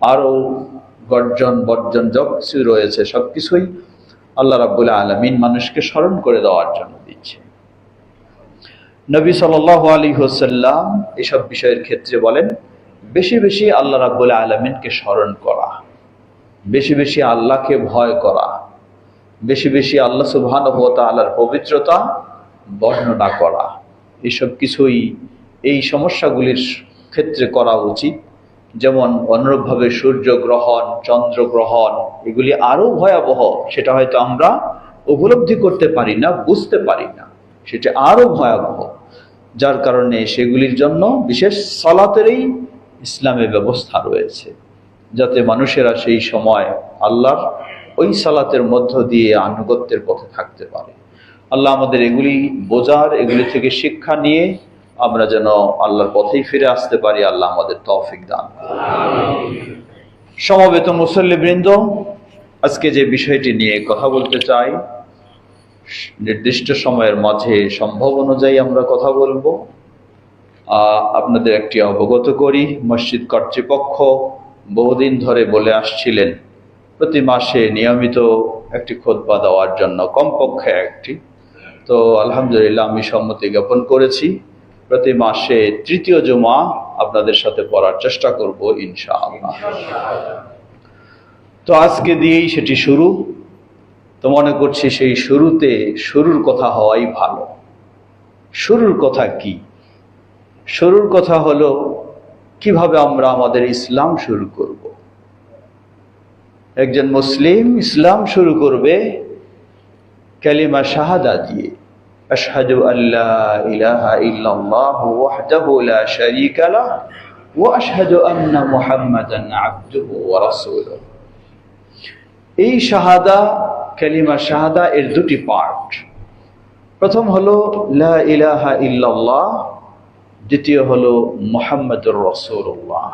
আরও গর্জন, বর্জন যা কিছু রয়েছে সব কিছুই আল্লাহ রাবুল আলমিন মানুষকে স্মরণ করে দেওয়ার জন্য দিচ্ছে। নবী সাল আলী হোসাল্লাম এসব বিষয়ের ক্ষেত্রে বলেন, বেশি বেশি আল্লাহ রাবুল আলমিনকে স্মরণ করা, বেশি বেশি আল্লাহকে ভয় করা, বেশি বেশি আল্লাহ সুবহান আল্লাহর পবিত্রতা বর্ণনা করা, এসব কিছুই এই সমস্যাগুলির ক্ষেত্রে করা উচিত। যেমন অনুরূপভাবে সূর্য সূর্যগ্রহণ চন্দ্রগ্রহণ এগুলি আরও ভয়াবহ, সেটা হয়তো আমরা উপলব্ধি করতে পারি না, বুঝতে পারি না। সেটা আরও ভয়াবহ। যার কারণে সেগুলির জন্য বিশেষ সলাতেরই ইসলামে ব্যবস্থা রয়েছে, যাতে মানুষেরা সেই সময় আল্লাহর ওই সালাতের মধ্য দিয়ে আনুগত্যের পথে থাকতে পারে। আল্লাহ আমাদের এগুলি বোঝার, এগুলি থেকে শিক্ষা নিয়ে আমরা যেন আল্লাহর পথেই ফিরে আসতে পারি আল্লাহ আমাদের তৌফিক দান সমবেত মুসল্লিবৃন্দ আজকে যে বিষয়টি নিয়ে কথা বলতে চাই নির্দিষ্ট সময়ের মাঝে সম্ভব অনুযায়ী আমরা কথা বলব। আহ, আপনাদের একটি অবগত করি মসজিদ কর্তৃপক্ষ বহুদিন ধরে বলে আসছিলেন প্রতি মাসে নিয়মিত একটি খোদবা দেওয়ার জন্য কমপক্ষে একটি। তো আলহামদুলিল্লাহ আমি সম্মতি জ্ঞাপন করেছি। প্রতি মাসে তৃতীয় জমা আপনাদের সাথে পড়ার চেষ্টা করব, ইনশাআল্লাহ। তো আজকে দিয়েই সেটি শুরু। তো মনে করছি সেই শুরুতে শুরুর কথা হওয়াই ভালো। শুরুর কথা কি? শুরুর কথা হলো, কীভাবে আমরা আমাদের ইসলাম শুরু করব? একজন মুসলিম ইসলাম শুরু করবে ক্যালিমা শাহাদা দিয়ে। আশহাদু আল্লাহ ইলাহা ইল্লাল্লাহু ওয়াহদাহু লা শারীকা লাহ ওয়া আশহাদু আন্না মুহাম্মাদান আবদুহু ওয়া রাসূলুহু এই শাহাদা কালিমা শাহাদা এর দুটি পার্ট প্রথম হলো, লা ইলাহা ইল্লাল্লাহ, দ্বিতীয় হলো, মোহাম্মদুর রসুল্লাহ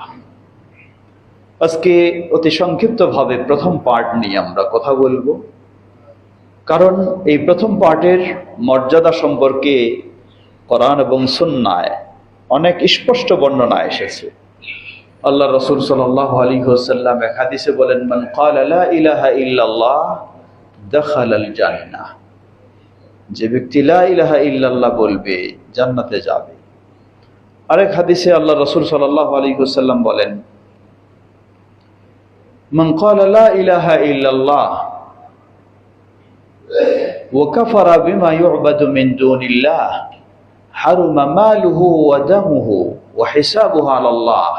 আজকে অতি সংক্ষিপ্তভাবে প্রথম পার্ট নিয়ে আমরা কথা বলব। কারণ এই প্রথম পার্টের মর্যাদা সম্পর্কে কোরআন এবং সুন্নায় অনেক স্পষ্ট বর্ণনা এসেছে। আল্লাহ রসুল সাল্লাহ আলী হোসাল্লাম এক বলেন, মান কালা ইলাহা ইল্লাল্লাহ দখাল আল যে ব্যক্তি লা ইলাহা ইল্লাল্লাহ বলবে, জান্নাতে যাবে। আরেক হাদিসে আল্লাহ রসুল সাল্লাহ আলী হোসাল্লাম বলেন, মান কালা ইলাহা ইল্লাল্লাহ وكفر بما يعبد من دون الله حرم ماله ودمه وحسابه على الله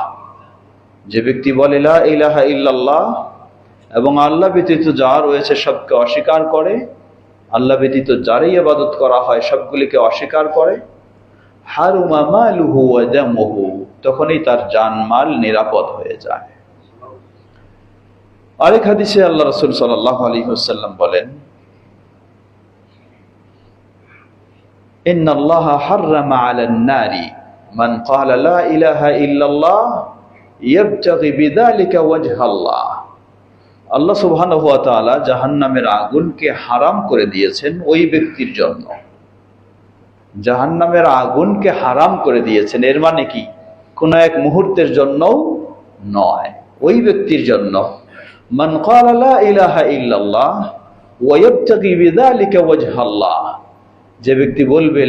যে ব্যক্তি বলে লা ইলাহা ইল্লাল্লাহ এবং আল্লাহ ব্যতীত যা রয়েছে সবকে অস্বীকার করে আল্লাহ ব্যতীত যারই ইবাদত করা হয় সবগুলিকে অস্বীকার করে হারুমা মালুহু ওয়া দামুহু তখনই তার জানমাল নিরাপদ হয়ে যায় আরেক হাদিসে আল্লাহ রাসূল সাল্লাল্লাহু আলাইহি ওয়াসাল্লাম বলেন ইন্না আল্লাহা হাররামা আলান নারি। মান ক্বালা লা ইলাহা ইল্লাল্লাহ ইয়াবতাগি বিযালিকা ওয়াজহা আল্লাহ আল্লাহ সুবহানাহু ওয়া তাআলা জাহান্নামের আগুনকে হারাম করে দিয়েছেন ওই ব্যক্তির জন্য। জাহান্নামের আগুনকে হারাম করে দিয়েছেন, এর মানে কি? কোন এক মুহূর্তের জন্য নয়, ওই ব্যক্তির জন্য। মান ক্বালা লা ইলাহা ইল্লাল্লাহ ওয়া ইয়াবতাগি বিযালিকা ওয়াজহা আল্লাহ যে ব্যক্তি বলবে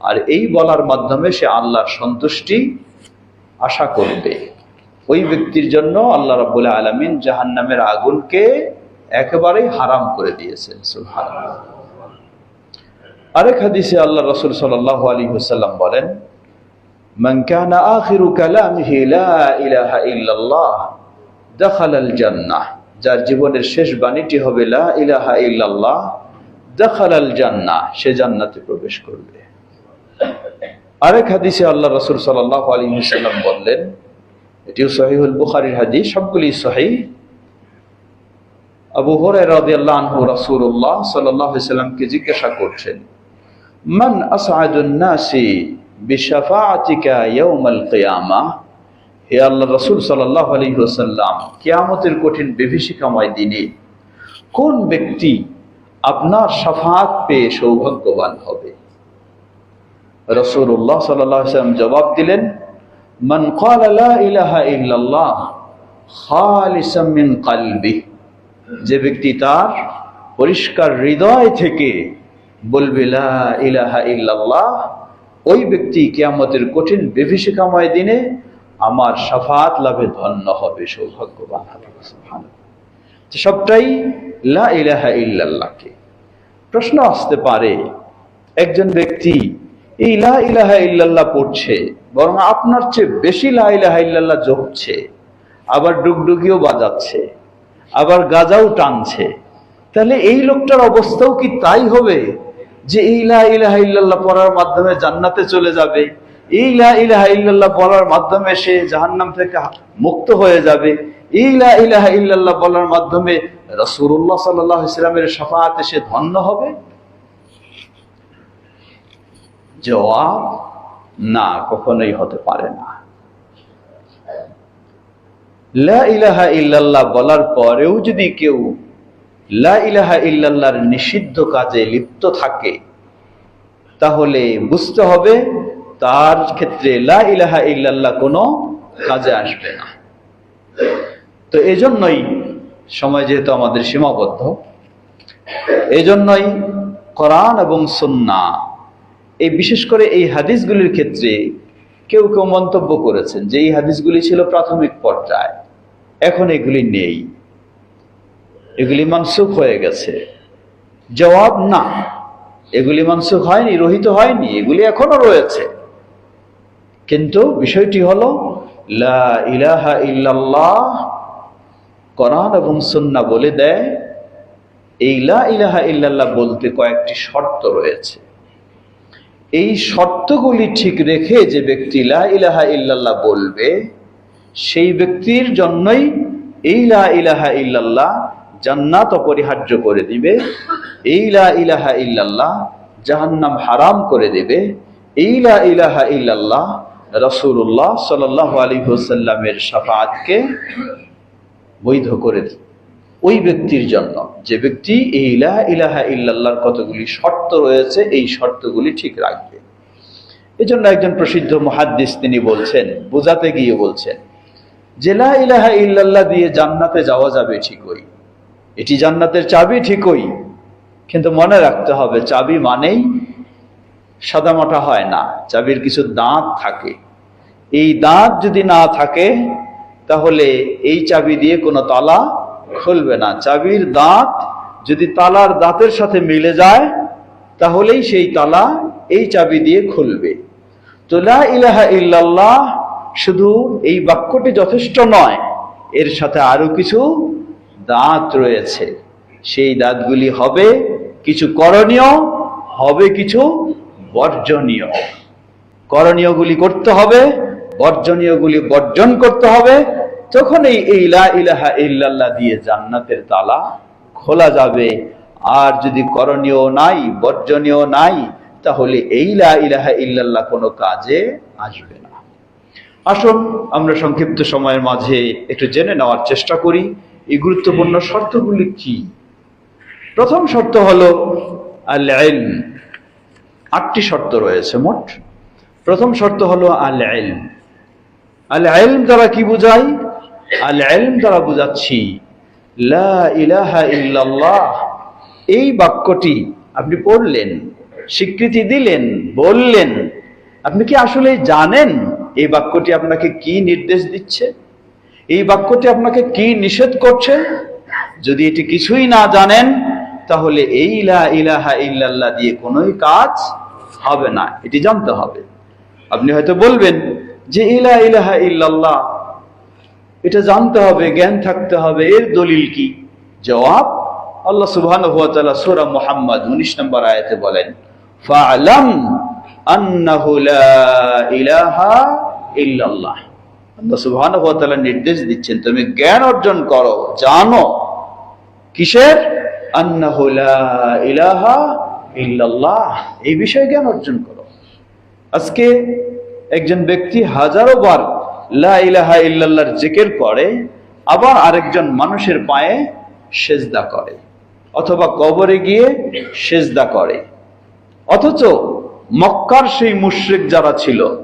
আর এই বলার মাধ্যমে সে আল্লাহর সন্তুষ্টি আশা করবে। ওই ব্যক্তির জন্য আল্লাহ রবুল্লা আলমিন জাহান নামের আগুনকে একেবারেই হারাম করে দিয়েছেন আরেক হাদিসে আল্লাহ রসুল সাল আলী হুসাল্লাম বলেন যার জীবনের শেষ বাণীটি হবে আল জান্নাহ, সে জান্নাতে প্রবেশ করবে। আরেক হাদিসে আল্লাহ রসুল সাল্লাহ আলী সাল্লাম বললেন, এটিও সহিহুল বুখারির হাদিস সবগুলি সহি। আবু সাল্লাল্লাহু আলাইহি সাল্লামকে জিজ্ঞাসা করছেন, মান আসআদুন নাসি বিশাফাআতিকা ইয়াউমাল কিয়ামাহ হে আল্লাহ রাসূল সাল্লাল্লাহু আলাইহি ওয়াসাল্লাম, কিয়ামতের কঠিন বিভীষিকাময় দিনে কোন ব্যক্তি আপনার শাফাআত পেয়ে সৌভাগ্যবান হবে। রসুল্লাহ আলাইহি জবাব দিলেন, মান কলবি। যে ব্যক্তি তার পরিষ্কার হৃদয় থেকে বলবে ইলাহা ওই ব্যক্তি কিয়ামতের কঠিন বিভীষিকাময় দিনে আমার সাফাত লাভে ধন্য হবে, সৌভাগ্যবান হবে। সবটাই লা ইলাহা ইল্লাল্লাহকে। প্রশ্ন আসতে পারে, একজন ব্যক্তি এই লা ইলাহা ইল্লাল্লাহ পড়ছে, বরং আপনার চেয়ে বেশি লা ইলাহা ইল্লাল্লাহ জপছে, আবার ডুগডুগিও বাজাচ্ছে, আবার গাজাও টানছে, তাহলে এই লোকটার অবস্থাও কি তাই হবে যে এই লা ইলাহা ইল্লাল্লাহ পড়ার মাধ্যমে জান্নাতে চলে যাবে? এই লা ইলাহা ইল্লাল্লাহ বলার মাধ্যমে সে জাহান্নাম থেকে মুক্ত হয়ে যাবে। এই লা ইলাহা ইল্লাল্লাহ বলার মাধ্যমে রাসূলুল্লাহ সাল্লাল্লাহু আলাইহি সাল্লামের শাফাআতে সে ধন্য হবে। জবাব, না, কখনোই হতে পারে না। লা ইলাহা ইল্লাল্লাহ বলার পরেও যদি কেউ লা ইলাহা ইল্লাল্লাহর নিষিদ্ধ কাজে লিপ্ত থাকে, তাহলে বুঝতে হবে তার ক্ষেত্রে লা ইলাহা ইল্লাল্লাহ কোনো কাজে আসবে না। তো এজন্যই সময় যেহেতু আমাদের সীমাবদ্ধ, এজন্যই কোরআন এবং সুন্না, এই বিশেষ করে এই হাদিসগুলির ক্ষেত্রে কেউ কেউ মন্তব্য করেছেন যে এই হাদিসগুলি ছিল প্রাথমিক পর্যায়ে, এখন এগুলি নেই। এগুলি মানসুখ হয়ে গেছে। জবাব না, এগুলি মানসুখ হয়নি, রহিত হয়নি, এগুলি এখনও রয়েছে। কিন্তু বিষয়টি হলো, লা ইলাহা ইল্লাল্লাহ কোরআন এবং সুন্না বলে দেয়, এই লা ইলাহা ইল্লাল্লাহ বলতে কয়েকটি শর্ত রয়েছে। এই শর্তগুলি ঠিক রেখে যে ব্যক্তি লা ইলাহা ইল্লাল্লাহ বলবে, সেই ব্যক্তির জন্যই এই লা ইলাহা ইল্লাল্লাহ জান্নাত অপরিহার্য করে দিবে, এই লা ইলাহা ইল্লাল্লাহ জাহান্নাম হারাম করে দেবে, এই লা ইলাহা ইল্লাল্লাহ রসুল্লাহ সাল্লাহ আলী হুসাল্লামের সাফাতকে বৈধ করে ওই ব্যক্তির জন্য যে ব্যক্তি এই লা ইলাহা ইল্লাল্লাহর কতগুলি শর্ত রয়েছে, এই শর্তগুলি ঠিক রাখবে। এজন্য একজন প্রসিদ্ধ মহাদ্দিস তিনি বলছেন, বোঝাতে গিয়ে বলছেন, যে লা ইলাহা ইল্লাল্লাহ দিয়ে জান্নাতে যাওয়া যাবে ঠিকই, এটি জান্নাতের চাবি ঠিকই, কিন্তু মনে রাখতে হবে, চাবি মানেই সাদামাটা হয় না, চাবির কিছু দাঁত থাকে। এই দাঁত যদি না থাকে, তাহলে এই চাবি দিয়ে কোনো তালা খুলবে না। চাবির দাঁত যদি তালার দাঁতের সাথে মিলে যায়, তাহলেই সেই তালা এই চাবি দিয়ে খুলবে। তো লা ইলাহা ইল্লাল্লাহ শুধু এই বাক্যটি যথেষ্ট নয়, এর সাথে আরও কিছু দাঁত রয়েছে। সেই দাঁতগুলি হবে কিছু করণীয়, হবে কিছু বর্জনীয়। করণীয়গুলি করতে হবে, বর্জনীয়গুলি বর্জন করতে হবে। তখনই এই লা ইলাহা ইল্লাল্লাহ দিয়ে জান্নাতের তালা খোলা যাবে, আর যদি করণীয় নাই, বর্জনীয় নাই, তাহলে এই লা ইলাহা ইল্লাল্লাহ কোনো কাজে আসবে না। আসুন, আমরা সংক্ষিপ্ত সময়ের মাঝে একটু জেনে নেওয়ার চেষ্টা করি, এই গুরুত্বপূর্ণ শর্তগুলি কি? প্রথম শর্ত হলো আল আটটি শর্ত রয়েছে মোট। প্রথম শর্ত হলো আল ইলম আল ইলম দ্বারা কি বুঝাই? আল ইলম দ্বারা বুঝাচ্ছি, লা এই বাক্যটি আপনি পড়লেন, স্বীকৃতি দিলেন, বললেন, আপনি কি আসলে জানেন এই বাক্যটি আপনাকে কি নির্দেশ দিচ্ছে? এই বাক্যটি আপনাকে কি নিষেধ করছে? যদি এটি কিছুই না জানেন তাহলে এই ইলাহা ইল্লাল্লাহ দিয়ে কোনোই কাজ হবে না। এটি জানতে হবে। আপনি হয়তো বলবেন যে ইলা ইলাহা ইল্লাল্লাহ, এটা জানতে হবে, জ্ঞান থাকতে হবে, এর দলিল কি? জবাব আল্লাহ তাআলা সূরা মুহাম্মদ 19 নম্বর আয়াতে বলেন, ফা'লাম আন্নাহু লা ইলাহা ইল্লাল্লাহ। আল্লাহ তাআলা নির্দেশ দিচ্ছেন, তুমি জ্ঞান অর্জন করো, জানো কিসের? ইলাহা ইল্লাল্লাহ। এই বিষয়ে জ্ঞান অর্জন করো। আজকে একজন ব্যক্তি হাজারো বার লা ইলাহা ইল্লাল্লাহর জিকির করে, আবার আরেকজন মানুষের পায়ে সেজদা করে, অথবা কবরে গিয়ে সেজদা করে। অথচ মক্কার সেই মুশরিক যারা ছিল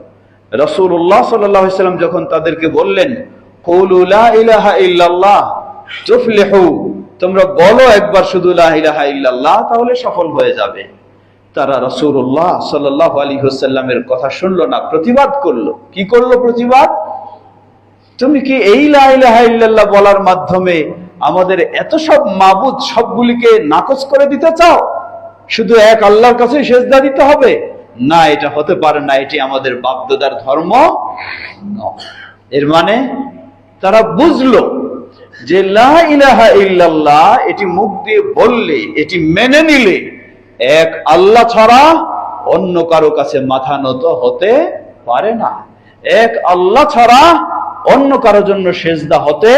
রসুল্লাহ সাল্লাম যখন তাদেরকে বললেন, "কুলু লা ইলাহা ইল্লাল্লাহ, তুফলিহু তোমরা বলো একবার শুধু তাহলে সফল হয়ে যাবে। তারা রসুল্লাহ সাল্লাহ আলী হুসাল্লামের কথা শুনলো না, প্রতিবাদ করল। কি করল প্রতিবাদ? তুমি কি এই লা ইলাহা ইল্লাল্লাহ বলার মাধ্যমে আমাদের এত সব মাবুদ সবগুলিকে নাকচ করে দিতে চাও? শুধু এক আল্লাহর কাছে সেজদা দিতে হবে? না, এটা হতে পারে না, এটি আমাদের বাপদাদার ধর্ম এর মানে তারা বুঝলো যে ইল্লাল্লাহ, এটি মুখ দিয়ে বললে, এটি মেনে নিলে, এক আল্লাহ ছাড়া অন্য কারও কাছে মাথা নত হতে পারে না। এক আল্লাহ ছাড়া অন্য কারও জন্য সেজদা হতে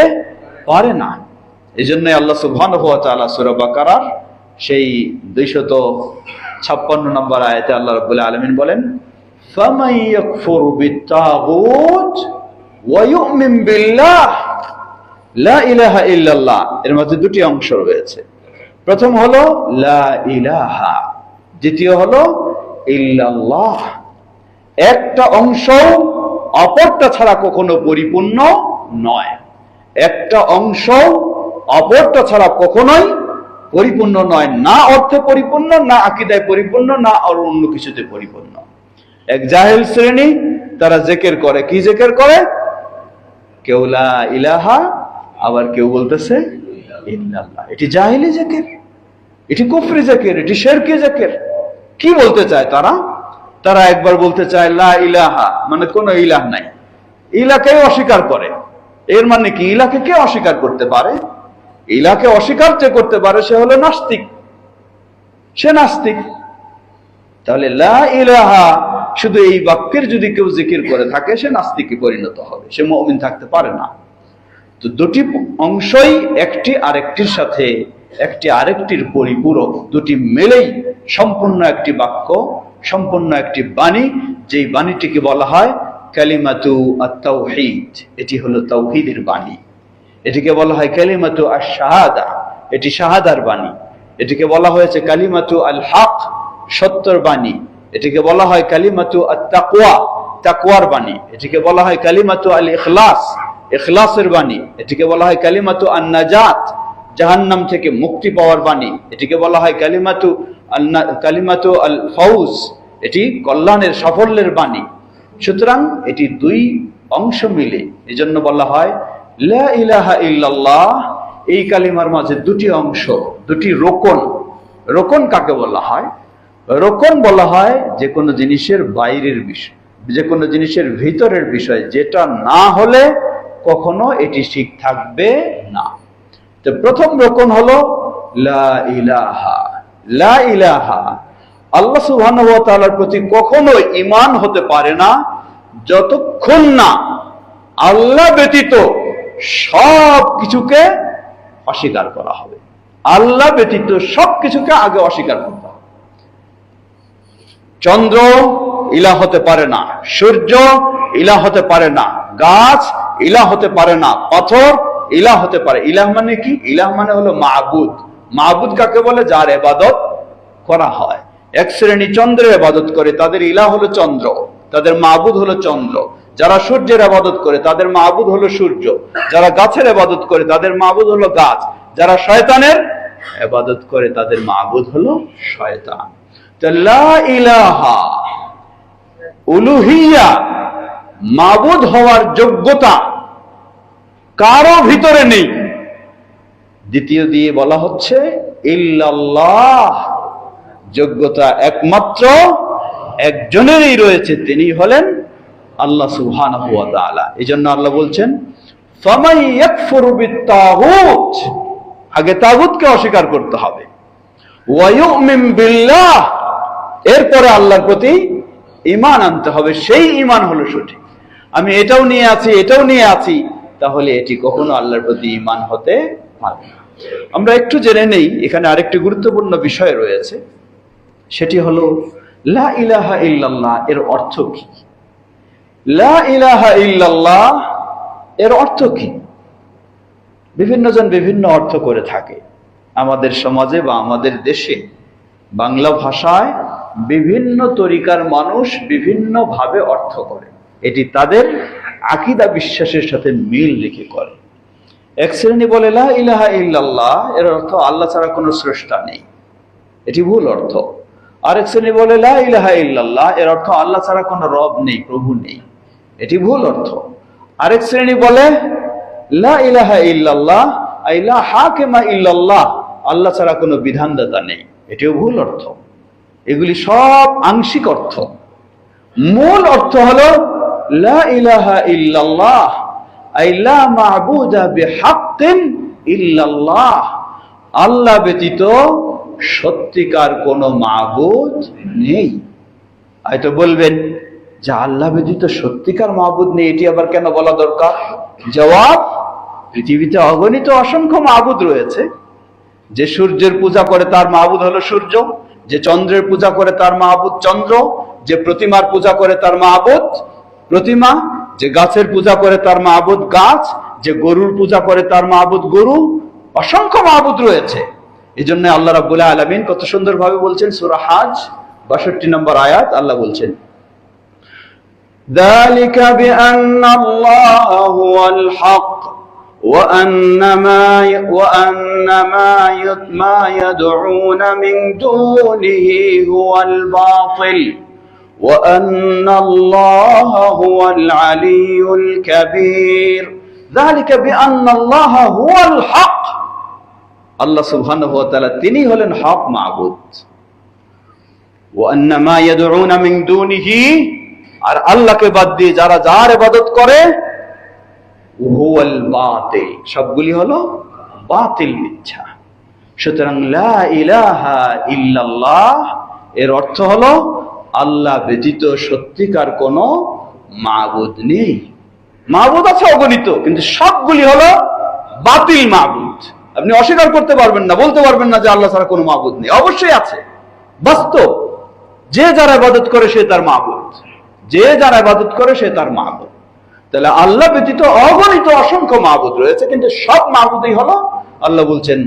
পারে না। এই জন্য আল্লাহ সুবহানাহু ওয়া তাআলা সূরা বাকারার সেই দুইশত ছাপ্পান্ন নম্বর আয়াতে আল্লাহ রাব্বুল আলামিন বলেন ফামান ইয়াকফুর বিত্তাগুত ওয়া ইউমিন বিল্লাহ। লা ইলাহা ইল্লাল্লাহ, এর মধ্যে দুটি অংশ রয়েছে। প্রথম হলো লা ইলাহা, দ্বিতীয় হলো ইল্লাল্লাহ। একটা অংশ অপরটা ছাড়া কখনো পরিপূর্ণ নয়। একটা অংশ অপরটা ছাড়া কখনোই পরিপূর্ণ নয়। না অর্থে পরিপূর্ণ, না আকিদায় পরিপূর্ণ, না আর অন্য কিছুতে পরিপূর্ণ। এক জাহেল শ্রেণি, তারা জেকের করে। কি জেকের করে? কেউ লা ইলাহা আবার কেউ বলতেছে এটি জাহিলি জেকের, এটি কুফরি জেকের, এটি শেরকি জেকের। কি বলতে চায় তারা? তারা একবার বলতে চায়, লা ইলাহা মানে কোনো ইলাহ নাই। ইলাকেই অস্বীকার করে। এর মানে কি? ইলাকে কে অস্বীকার করতে পারে? ইলাকে অস্বীকার যে করতে পারে, সে হলো নাস্তিক। সে নাস্তিক। তাহলে, লা ইলাহা, শুধু এই বাক্যের যদি কেউ জিকির করে থাকে, সে নাস্তিকে পরিণত হবে। সে মমিন থাকতে পারে না। তো দুটি অংশই একটি আরেকটির সাথে, একটি আরেকটির পরিপূরক। দুটি মেলেই সম্পূর্ণ একটি বাক্য, সম্পূর্ণ একটি বাণী। যেই বাণীটিকে বলা হয় কালিমাতু আত-তাওহীদ, এটি হলো তাওহীদের বাণী। এটিকে বলা হয় কালিমাতু আশ-শাহাদা, এটি শাহাদার বাণী। এটিকে বলা হয়েছে কালিমাতু আল হক সত্যর বাণী। এটিকে বলা হয় কালিমাতু আত-তাকওয়া, তাকওয়ার বাণী। এটিকে বলা হয় কালিমাতু আল ইখলাস ইখলাসের বাণী। এটিকে বলা হয় কালিমাতু আন নাজাত জাহান্নাম থেকে মুক্তি পাওয়ার বাণী। এটিকে বলা হয় কালিমাতু আল- কালিমাতু আল ফৌজ এটি কল্যাণের সাফল্যের বাণী। সুতরাং এটি দুই অংশ মিলে। এজন্য বলা হয় ইলাহা ইল্লাল্লাহ, এই কালিমার মাঝে দুটি অংশ, দুটি রোকন। রোকন কাকে বলা হয়? রোকন বলা হয় যে কোনো জিনিসের বাইরের বিষয় যে কোনো জিনিসের ভিতরের বিষয়, যেটা না হলে কখনো এটি ঠিক থাকবে না। তো প্রথম রোকন হলো, লা ইলাহা আল্লাহ প্রতি কখনো ইমান হতে পারে না, যতক্ষণ না আল্লাহ ব্যতীত সব কিছুকে অস্বীকার করা হবে। আল্লাহ ব্যতীত সব কিছুকে আগে অস্বীকার করতে হবে। চন্দ্র ইলা হতে পারে না, সূর্য ইলা হতে পারে না, গাছ ইলা হতে পারে না, পাথর ইলা হতে পারে। ইলাহ মানে কি? ইলাহ মানে হলো মাহবুদ মাহবুদ কাকে বলে? যার এবাদত করা হয়। এক শ্রেণি চন্দ্রের আবাদত করে, তাদের ইলা হলো চন্দ্র, তাদের মাহবুদ হলো চন্দ্র। যারা সূর্যের আবাদত করে, তাদের মাহবুদ হলো সূর্য। যারা গাছের আবাদত করে, তাদের মাহবুদ হলো গাছ। যারা শয়তানের আবাদত করে, তাদের মাহবুদ হলো শয়তান। ইলাহা উলুহিয়া মাবুদ হওয়ার যোগ্যতা কারও ভিতরে নেই। দ্বিতীয় দিয়ে বলা হচ্ছে, ইল্লাল্লাহ, যোগ্যতা একমাত্র একজনেরই রয়েছে, তিনি হলেন আল্লাহ ওয়া তাআলা। এজন্য আল্লাহ বলছেন আগে তাগুতকে অস্বীকার করতে হবে। এরপরে আল্লাহর প্রতি ঈমান আনতে হবে, সেই ঈমান হলো সঠিক। আমি এটাও নিয়ে আছি, এটাও নিয়ে আছি। তাহলে এটি কখনো আল্লাহর প্রতি ইমান হতে পারে না। আমরা একটু জেনে নেই, এখানে আরেকটি গুরুত্বপূর্ণ বিষয় রয়েছে। সেটি হলো, লা ইলাহা ইল্লাল্লাহ এর অর্থ কি? লা ইলাহা ইল্লাল্লাহ এর অর্থ কি? বিভিন্ন জন বিভিন্ন অর্থ করে থাকে। আমাদের সমাজে বা আমাদের দেশে বাংলা ভাষায় বিভিন্ন তরিকার মানুষ বিভিন্নভাবে অর্থ করে। এটি তাদের আকিদা বিশ্বাসের সাথে মিল রেখে করে। এক শ্রেণি বলে, লা ইলাহা ইল্লাল্লাহ এর অর্থ আল্লাহ ছাড়া কোনো স্রষ্টা নেই। এটি ভুল অর্থ। আরেক শ্রেণি বলে, লা ইলাহা ইল্লাল্লাহ এর অর্থ আল্লাহ ছাড়া কোনো রব নেই, প্রভু নেই। এটি ভুল অর্থ। আরেক শ্রেণি বলে, লা ইলাহা ইল্লাল্লাহ আই লা হাকিমা ইল্লাল্লাহ, আল্লাহ ছাড়া কোনো বিধানদাতা নেই। এটিও ভুল অর্থ। এগুলি সব আংশিক অর্থ। মূল অর্থ হলো লা ইলাহা ইল্লাল্লাহ, আই লা মা'বুদা বিহাক্কিন ইল্লাল্লাহ। আল্লাহ ব্যতীত সত্যিকার কোনো মাবুদ নেই। হয়তো বলবেন, যে আল্লাহ ব্যতীত সত্যিকার মাহবুদ নেই, এটি আবার কেন বলা দরকার? জবাব, পৃথিবীতে অগণিত অসংখ্য মাহবুদ রয়েছে। যে সূর্যের পূজা করে তার মাহবুদ হলো সূর্য, যে চন্দ্রের পূজা করে তার মাহবুদ চন্দ্র, যে প্রতিমার পূজা করে তার মাহবুদ প্রতিমা যে গাছের পূজা করে তার মাহবুদ গাছ যে গরুর পূজা করে তার মাহবুদ গরু অসংখ্য মাহবুদ রয়েছে এই জন্য আল্লাহ রাবুল আলমিন কত সুন্দরভাবে বলছেন সুরা হাজ বাষট্টি নম্বর আয়াত আল্লাহ বলছেন ذلك بأن الله هو الحق وأن ما وأن ما يد- ما يدعون من دونه هو الباطل وأن الله هو العلي الكبير ذلك بأن الله هو الحق আল্লাহ সুবহানাহু ওয়া তাআলা তিনি হলেন হক মাবুদ ওয়া আন্না মা ইয়াদউনা মিন দুনিহি আর আল্লাহকে বাদ দিয়ে যারা যার ইবাদত করে হুয়াল বাতিল সবগুলি হলো বাতিল মিথ্যা সুতরাং লা ইলাহা ইল্লাল্লাহ এর অর্থ হলো আল্লাহ ব্যতীত সত্যিকার কোনো মাবুদ নেই। মাবুদ আছে অগণিত, কিন্তু সবগুলি হলো বাতিল মাবুদ। আপনি অস্বীকার করতে পারবেন না, বলতে পারবেন না যে আল্লাহ ছাড়া কোনো মাবুদ নেই। অবশ্যই আছে। বাস্তব, যে যারা ইবাদত করে সে তার মাবুদ। যে যারা ইবাদত করে সে তার মাবুদ। তাহলে আল্লাহ ব্যতীত অগণিত অসংখ্য মাহবুদ রয়েছে, কিন্তু সব মাহবুদই হলো, আল্লাহ বলছেন,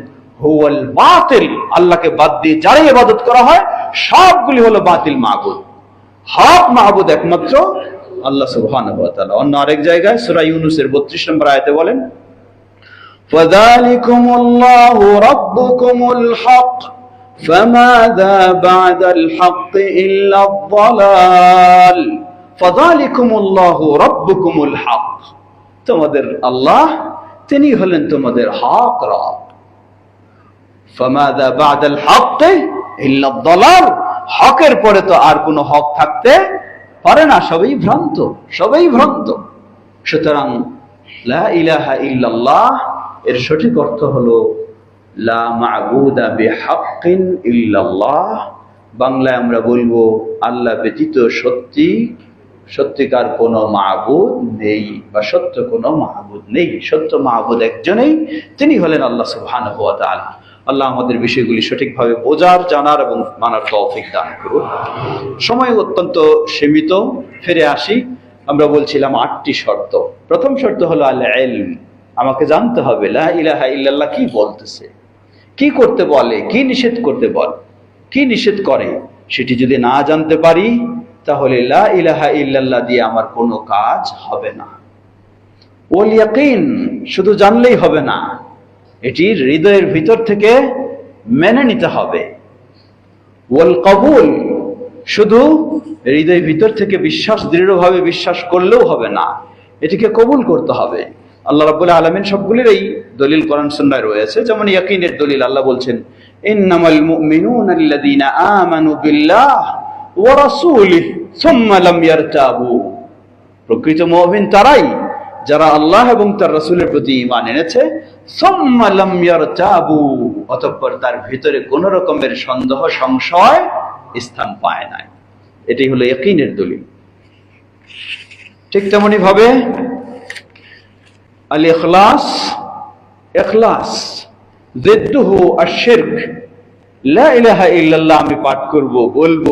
হুয়াল বাতিল। আল্লাহকে বাদ দিয়ে যারাই ইবাদত করা হয় সবগুলি হলো বাতিল মাহবুদ হক মাহবুদ একমাত্র আল্লাহ সুবহানাহু ওয়া তাআলা অন্য আরেক জায়গায় সূরা ইউনূসের 32 নম্বর আয়াতে বলেন فذلكم الله ربكم الحق فماذا بعد الحق إلا الضلال فذلكم الله ربكم الحق তোমাদের আল্লাহ তিনি হলেন তোমাদের হক রব فماذا بعد الحق হকের পরে তো আর কোনো হক থাকতে পারে না, সবই ভ্রান্ত সবই ভ্রান্ত। সুতরাং, লা ইলাহা ইল্লাল্লাহ, এর সঠিক অর্থ হলো, লা বাংলায় আমরা বলব, আল্লাহ ব্যতীত সত্যি, সত্যিকার কোনো মাহবুদ নেই বা সত্য কোনো মাহবুদ নেই। সত্য মাহবুদ একজনেই, তিনি হলেন আল্লাহ সুহান হওয়া তাআলা। আল্লাহ আমাদের বিষয়গুলি সঠিকভাবে বোঝার, জানার এবং মানার তৌফিক দান করুন। সময় অত্যন্ত সীমিত, ফিরে আসি। আমরা বলছিলাম আটটি শর্ত। প্রথম শর্ত হলো আল ইলম আমাকে জানতে হবে, লা ইলাহা ইল্লাল্লাহ কি বলতেছে? কি করতে বলে? কি নিষেধ করতে বল? কি নিষেধ করে? সেটি যদি না জানতে পারি, তাহলে লা ইলাহা ইল্লাল্লাহ দিয়ে আমার কোনো কাজ হবে না। ওল ইয়াকিন শুধু জানলেই হবে না। এটি হৃদয়ের ভিতর থেকে মেনে নিতে হবে। ওয়াল কবুল, শুধু হৃদয়ের ভিতর থেকে বিশ্বাস, দৃঢ়ভাবে বিশ্বাস করলেও হবে না। এটিকে কবুল করতে হবে। আল্লাহ রাব্বুল আলামিন সবগুলির এই দলিল কোরআন সুন্নায় রয়েছে। যেমন ইয়াকিনের দলিল আল্লাহ বলছেন, ইন্নামাল মুমিনুনা আল্লাযীনা আমানু বিল্লাহ ওয়া রাসূলিহি সুম্মা লাম ইয়ারতাবু। প্রকৃত মুমিন তারাই যারা আল্লাহ এবং তার রাসূলের প্রতি ঈমান এনেছে অতঃপর তার ভিতরে কোন রকমের সন্দেহ, সংশয় স্থান পায় নাই। এটি হলো ইয়াকিনের দলিল। ঠিক তেমনি ভাবে আল ইলাহা ইল্লাল্লাহ আমি পাঠ করব, বলব,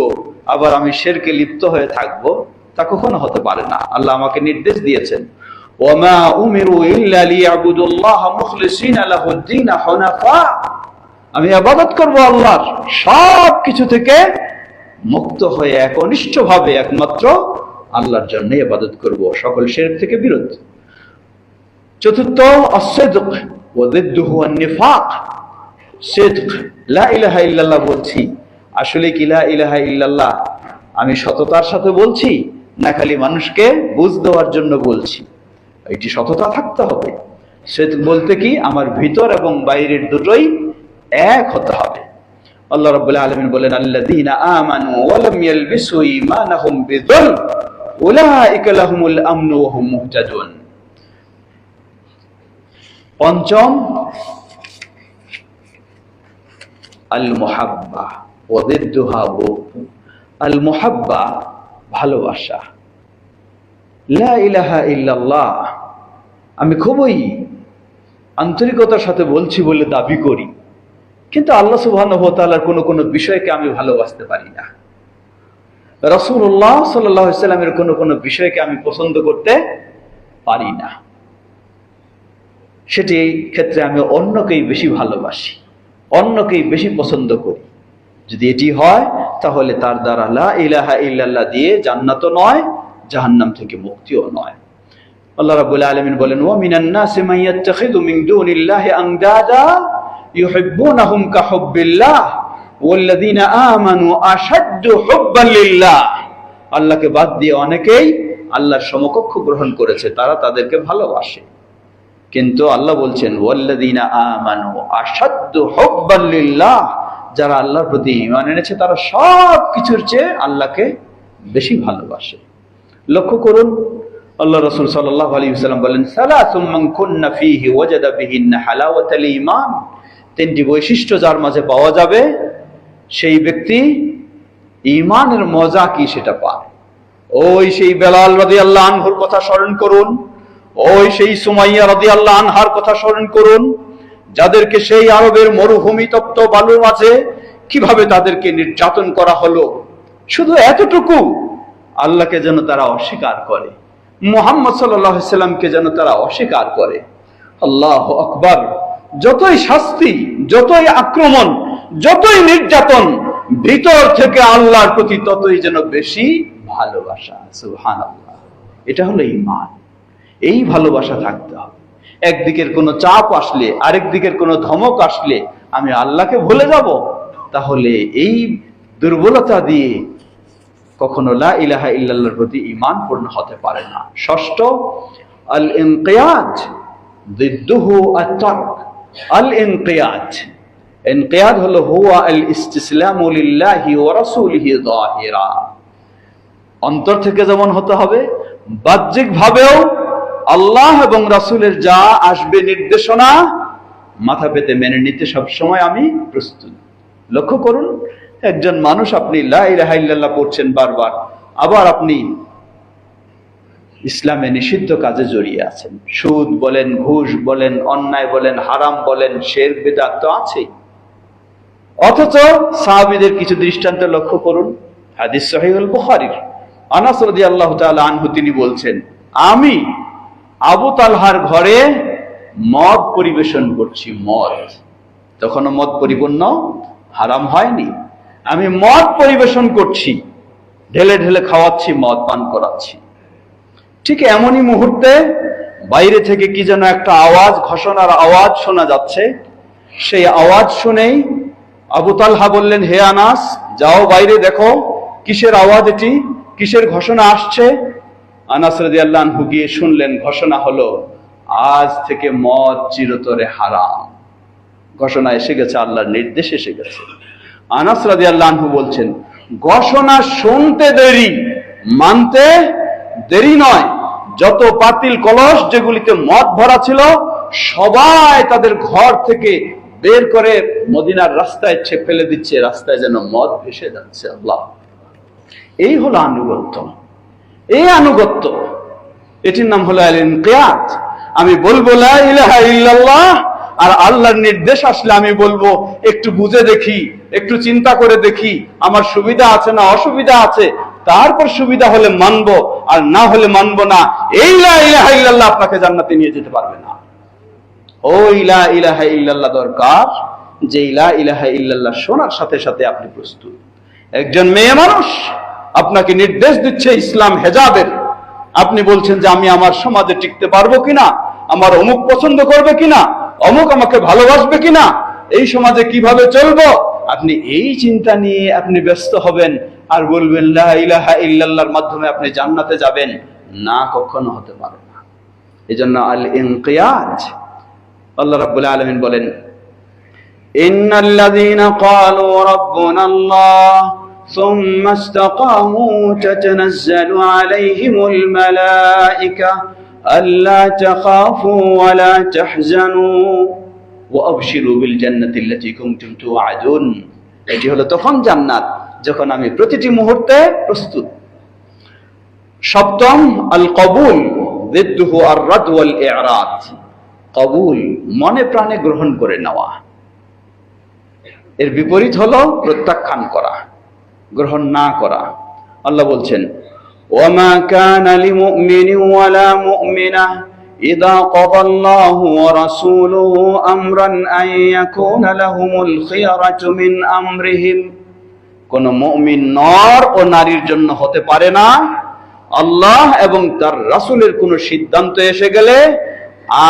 আবার আমি শেরকে লিপ্ত হয়ে থাকব, তা কখনো হতে পারে না। আল্লাহ আমাকে নির্দেশ দিয়েছেন। ওয়ামা উমিরু ইল্লা লিয়াবুদুল্লাহ মুখলিসিনা লাহুদ্দিন হুনাফা। আমি ইবাদত করব আল্লাহর সব কিছু থেকে মুক্ত হয়ে একনিষ্ঠভাবে একমাত্র আল্লাহর জন্য ইবাদত করব, সকল শের থেকে বিরত চতুর্থ অসেদক ওদিদ্দুহু নিফাক। সিদক, লা ইলাহা ইল্লাল্লাহ বলছি। আসলে কি লা ইলাহা ইল্লাল্লাহ? আমি সততার সাথে বলছি না খালি মানুষকে বুঝ দেওয়ার জন্য বলছি? এটি সততা থাকতে হবে। সিদক বলতে কি, আমার ভিতর এবং বাইরের দুটোই এক হতে হবে। আল্লাহ রাব্বুল আলামিন বলেন মুহতাদুন। পঞ্চম আল মোহাব্বা ওদের আল মোহাব্বা ভালোবাসা। লা ইলাহা ইল্লাল্লাহ আমি খুবই আন্তরিকতার সাথে বলছি বলে দাবি করি। কিন্তু আল্লাহ তাআলার কোনো কোনো বিষয়কে আমি ভালোবাসতে পারি না। আলাইহি সাল্লামের কোনো কোনো বিষয়কে আমি পছন্দ করতে পারি না। সেটি ক্ষেত্রে আমি অন্যকেই বেশি ভালোবাসি, অন্যকেই বেশি পছন্দ করি। যদি এটি হয়, তাহলে তার দ্বারা ইলাহা ইল্লাল্লাহ দিয়ে জান্নাত নয়, জাহান্নাম থেকে মুক্তিও নয়। আল্লাহ রাব্বুল আলমিন বলেন, ওয়া মিনান নাসি মান আল্লাহকে বাদ দিয়ে অনেকেই আল্লাহর সমকক্ষ গ্রহণ করেছে, তারা তাদেরকে ভালোবাসে। কিন্তু আল্লাহ বলছেন যারা আল্লাহর প্রতি এনেছে, তারা সব কিছুর চেয়ে আল্লাহকে বেশি ভালোবাসে। লক্ষ্য করুন আল্লাহ রাসূল সাল্লাল্লাহু আলাইহি ওয়াসাল্লাম বলেন মান হালাওয়াতাল ঈমান। তিনটি বৈশিষ্ট্য যার মাঝে পাওয়া যাবে, সেই ব্যক্তি ইমানের মজা কি সেটা পায়। ওই সেই বেলাল রাদিয়াল্লাহু আনহুর কথা স্মরণ করুন, ওই সেই সুমাইয়া রাদি আল্লাহ আনহার কথা স্মরণ করুন, যাদেরকে সেই আরবের মরুভূমি তপ্ত বালুর মাঝে কীভাবে তাদেরকে নির্যাতন করা হলো। শুধু এতটুকু, আল্লাহকে যেন তারা অস্বীকার করে। মোহাম্মদ সাল্লামকে যেন তারা অস্বীকার করে। আল্লাহ আকবার। যতই শাস্তি, যতই আক্রমণ, যতই নির্যাতন, ভিতর থেকে আল্লাহর প্রতি ততই যেন বেশি ভালোবাসা। সুহান আল্লাহ এটা হলো ইমান এই ভালোবাসা থাকতে হবে। একদিকের কোনো চাপ আসলে, আরেক দিকের কোনো ধমক আসলে আমি আল্লাহকে ভুলে যাব। তাহলে এই দুর্বলতা দিয়ে কখনো লা ইলাহা ইল্লাল্লাহর প্রতি ইমান পূর্ণ হতে পারে না। ষষ্ঠ আল ইনকিয়াজ দিদ্দুহু আত-তারক। আল ইনকিয়াজ ইনকিয়াদ হলো হুয়া আল ইসতিসলামু লিল্লাহি ওয়া রাসূলিহি যাহিরা। অন্তর থেকে যেমন হতে হবে বাহ্যিক ভাবেও আল্লাহ এবং রাসূলের যা আসবে নির্দেশনা মাথা পেতে মেনে নিতে সবসময় আমি প্রস্তুত। লক্ষ্য করুন একজন মানুষ আপনি লা ইলাহা ইল্লাল্লাহ পড়ছেন বারবার, আবার আপনি ইসলামে নিষিদ্ধ কাজে জড়িয়ে আছেন। সুদ বলেন, ঘুষ বলেন, অন্যায় বলেন, হারাম বলেন, শের, বেদাত তো আছেই। অথচ সাহাবিদের কিছু দৃষ্টান্ত লক্ষ্য করুন, হাদিস সহিহুল বুখারীর আনাস রাদিয়াল্লাহু তাআলা আনহু তিনি বলছেন, আমি আবু তালহার ঘরে মদ পরিবেশন করছি, মদ। তখনও মদ পরিপূর্ণ হারাম হয়নি। আমি মদ পরিবেশন করছি, ঢেলে ঢেলে খাওয়াচ্ছি, মদ পান করাচ্ছি। ঠিক এমনই মুহূর্তে বাইরে থেকে কি যেন একটা আওয়াজ, ঘোষণার আওয়াজ শোনা যাচ্ছে। সেই আওয়াজ শুনেই আবু তালহা বললেন, হে আনাস, যাও বাইরে দেখো, কিসের আওয়াজ এটি? কিসের ঘোষণা আসছে? আনাস রাজি আল্লাহ গিয়ে শুনলেন, ঘোষণা হলো, আজ থেকে মদ চিরতরে হারাম। ঘোষণা এসে গেছে, আল্লাহর নির্দেশ এসে গেছে। আনাস রাজি আল্লাহ বলছেন, ঘোষণা শুনতে দেরি, মানতে দেরি নয়। যত পাতিল কলস যেগুলিতে মদ ভরা ছিল, সবাই তাদের ঘর থেকে বের করে মদিনার রাস্তায় ছে ফেলে দিচ্ছে, রাস্তায় যেন মদ ভেসে যাচ্ছে আল্লাহ। এই হলো আনুগত্য। এই আনুগত্য, এটির নাম হলো আল ইনকিয়াত আমি বলব ইলাহা ইল্লাল্লাহ আর আল্লাহর নির্দেশ আসলে আমি বলব, একটু বুঝে দেখি, একটু চিন্তা করে দেখি, আমার সুবিধা আছে না অসুবিধা আছে, তারপর সুবিধা হলে মানবো, আর না হলে মানবো না, এই ইলাহা ইল্লাল্লাহ আপনাকে জান্নাতে নিয়ে যেতে পারবে না। ও ইলা ইলাহা ইল্লাল্লাহ দরকার, যে ইলা ইলাহা ইল্লাল্লাহ শোনার সাথে সাথে আপনি প্রস্তুত। একজন মেয়ে মানুষ আপনাকে নির্দেশ দিচ্ছে ইসলাম হেজাবের। আপনি বলছেন যে আমি আমার সমাজে টিকতে পারব কিনা? আমার অমুক পছন্দ করবে কিনা? অমুক আমাকে ভালোবাসবে কিনা এই সমাজে কিভাবে চলবো আপনি এই চিন্তা নিয়ে আপনি ব্যস্ত হবেন আর বলবেন লা ইলাহা ইল্লাল্লাহর মাধ্যমে আপনি জান্নাতে যাবেন না কখনো হতে পারে না এই জন্য আল ইনকিয়াজ আল্লাহ রাব্বুল আলামিন বলেন إن الذين قالوا ربنا الله ثم استقاموا تتنزل عليهم الملائكة ألا تخافوا ولا تحزنوا وأبشروا بالجنة التي كنتم توعدون এটি হলো তখন জান্নাত যখন আমি প্রতিটি মুহূর্তে প্রস্তুত সপ্তম আল কবুল দিদ্দুহু আর রাদ ওয়াল ইরাদ কবুল মনে প্রাণে গ্রহণ করে নেওয়া এর বিপরীত হলো প্রত্যাখ্যান করা গ্রহণ না করা আল্লাহ বলছেন ওয়ামা কানা লিমুমিনিন ওয়ালা মুমিনা إذا قضى الله ورسوله أمرا أن يكون لهم الخيرة من أمرهم কোন মুমিন নর ও নারীর জন্য হতে পারে না আল্লাহ এবং তার রাসূলের কোন সিদ্ধান্ত এসে গেলে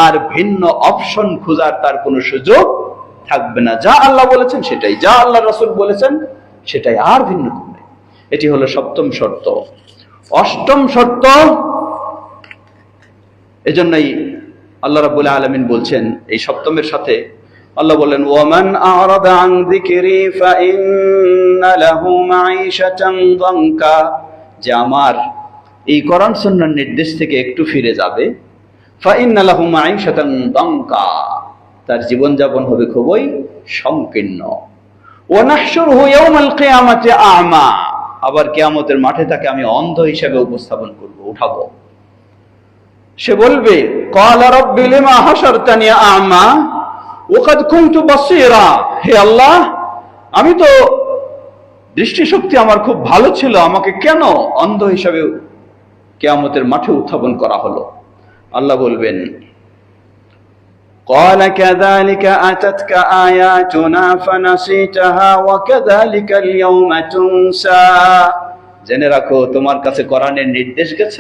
আর ভিন্ন অপশন খোঁজার তার কোনো সুযোগ থাকবে না যা আল্লাহ বলেছেন সেটাই যা আল্লাহ রাসূল বলেছেন সেটাই আর ভিন্ন কোনো নেই। এটি হলো সপ্তম শর্ত অষ্টম শর্ত, এজন্যই আল্লাহ রাব্বুল আলামিন বলছেন এই সপ্তমের সাথে। আল্লাহ বলেন ওয়ামান আরাদা আন যিকরি ফাইন্না লাহু মাঈশাতান দানকা যে আমার এই কোরআন সুন্নাহর নির্দেশ থেকে একটু ফিরে যাবে। ফাইন্না লাহু মাঈশাতান দানকা তার জীবনযাপন হবে খুবই সংকীর্ণ। ওয়া নাহশুরুহু ইয়াওমাল কিয়ামাতি আ'মা। আবার কেয়ামতের মাঠে তাকে আমি অন্ধ হিসেবে উপস্থাপন করব, উঠাবো। সে বলবে হে আল্লাহ, আমি তো দৃষ্টিশক্তি আমার খুব ভালো ছিল, আমাকে কেন অন্ধ হিসাবে কেয়ামতের মাঠে উত্থাপন করা হলো? আল্লাহ বলবেন قال كذلك أتتك آياتنا فنسيتها وكذلك اليوم تنسى জেনে রাখো তোমার কাছে কোরআনের নির্দেশ গেছে